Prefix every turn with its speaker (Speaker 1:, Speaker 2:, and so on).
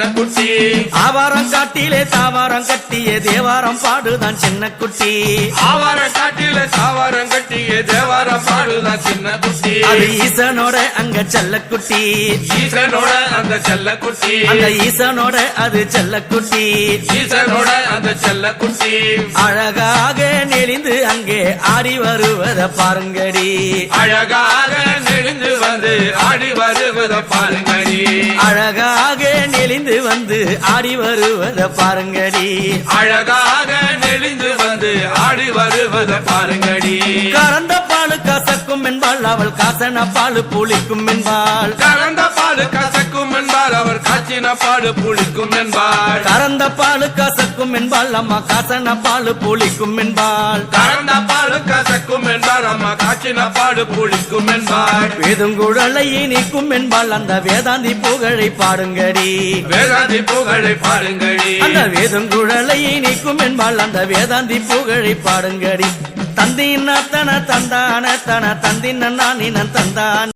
Speaker 1: சின்ன குட்டி
Speaker 2: ஆவாரம் காட்டிலே தாவாரம் கட்டிய தேவாரம் பாடுதான் சின்ன குட்டி
Speaker 1: ஆவார காட்டில சாவாரம் கட்டிய தேவாரம் பாடுதான் சின்ன குட்டி
Speaker 2: அது ஈசனோட அங்க செல்லக்குட்டி.
Speaker 1: ஈசனோட அந்த செல்ல குட்டி
Speaker 2: அந்த ஈசனோட அது செல்லக்குட்டி.
Speaker 1: ஈசனோட அந்த செல்ல குட்டி
Speaker 2: அழகாக நெளிந்து அங்கே ஆடி வருவத பாருங்கடி.
Speaker 1: அழகாக நெளிந்து வந்து ஆடி வருவத பாருங்கடி.
Speaker 2: அழகாக நெளிந்து வந்து ஆடி வருவத பாருங்கடி.
Speaker 1: அழகாக நெளிந்து வந்து ஆடி வருவத பாருங்கடி.
Speaker 2: கறந்த பாலு கசக்கும் என்பாள் அவள் காசன பாலு புளிக்கும் என்பாள்.
Speaker 1: கறந்த பாடு கசக்கும் என்பார் அவர் காய்ச்சின பாடு புளிக்கும் என்பார்
Speaker 2: கறந்த பாலு கசக்கும் என்பாள் அம்மா காசன பாலு புளிக்கும் என்பாள்.
Speaker 1: கறந்த பாடு கசக்கும் என்பார் காய்ச்சின பாடு புளிக்கும் என்பார்
Speaker 2: வேதுங்குழலை இனிக்கும் என்பாள் அந்த வேதாந்தி புகழை பாடுங்கடி.
Speaker 1: வேதாதி புகழை பாருங்கடி
Speaker 2: அந்த வேதுங்குழலை இனிக்கும் என்பாள் அந்த வேதாந்தி புகழை பாடுங்கடி. தந்தின தன தந்தான தன தந்தின நானின தந்தான்.